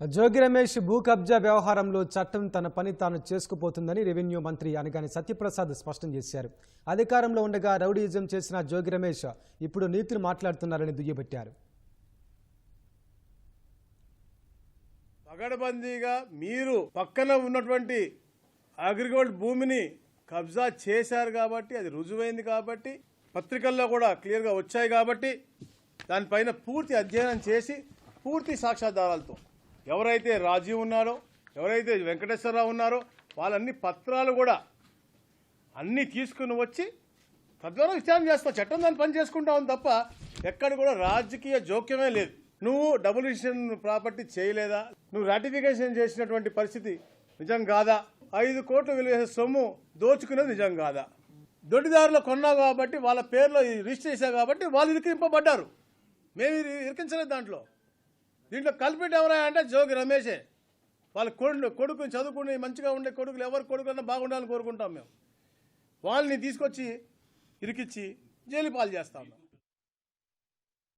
జోగి రమేష్ భూ కబ్జా వ్యవహారంలో చట్టం తన పని తాను చేసుకుపోతుందని రెవెన్యూ మంత్రి అనగాని సత్యప్రసాద్ స్పష్టం చేశారు. అధికారంలో ఉండగా రౌడీయిజం చేసిన జోగి రమేష్ ఇప్పుడు నీతులు మాట్లాడుతున్నారని దుయ్యబట్టారు. పగడబందీగా మీరు పక్కన ఉన్నటువంటి అగ్రిగోల్డ్ భూమిని కబ్జా చేశారు కాబట్టి అది రుజువైంది కాబట్టి పత్రికల్లో కూడా క్లియర్గా వచ్చాయి కాబట్టి దానిపైన పూర్తి అధ్యయనం చేసి పూర్తి సాక్ష్యాధారాలతో ఎవరైతే రాజీవ్ ఉన్నారో ఎవరైతే వెంకటేశ్వరరావు ఉన్నారో వాళ్ళన్ని పత్రాలు కూడా అన్నీ తీసుకుని వచ్చి తద్వారా విచారణ చేస్తా. చట్టం దాన్ని పని చేసుకుంటా ఉంది తప్ప ఎక్కడ కూడా రాజకీయ జోక్యమే లేదు. నువ్వు డబుల్ రిజిస్ట్రేషన్ ప్రాపర్టీ చేయలేదా? నువ్వు రాటిఫికేషన్ చేసినటువంటి పరిస్థితి నిజం కాదా? ఐదు కోట్లు విలువ సొమ్ము దోచుకునేది నిజం కాదా? దొడ్డిదారులు కొన్నావు కాబట్టి వాళ్ళ పేర్లో రిజిస్టర్ చేశావు కాబట్టి వాళ్ళు ఇరికింపబడ్డారు. మేము ఇరికించలేదు దాంట్లో. దీంట్లో కల్పిట్ ఎవరా అంటే జోగి రమేషే. వాళ్ళ కొడుకు కొడుకుని చదువుకుని మంచిగా ఉండే కొడుకులు ఎవరి కొడుకున్నా బాగుండాలని కోరుకుంటాం మేము. వాళ్ళని తీసుకొచ్చి ఇరికిచ్చి జైలు పాలు చేస్తాం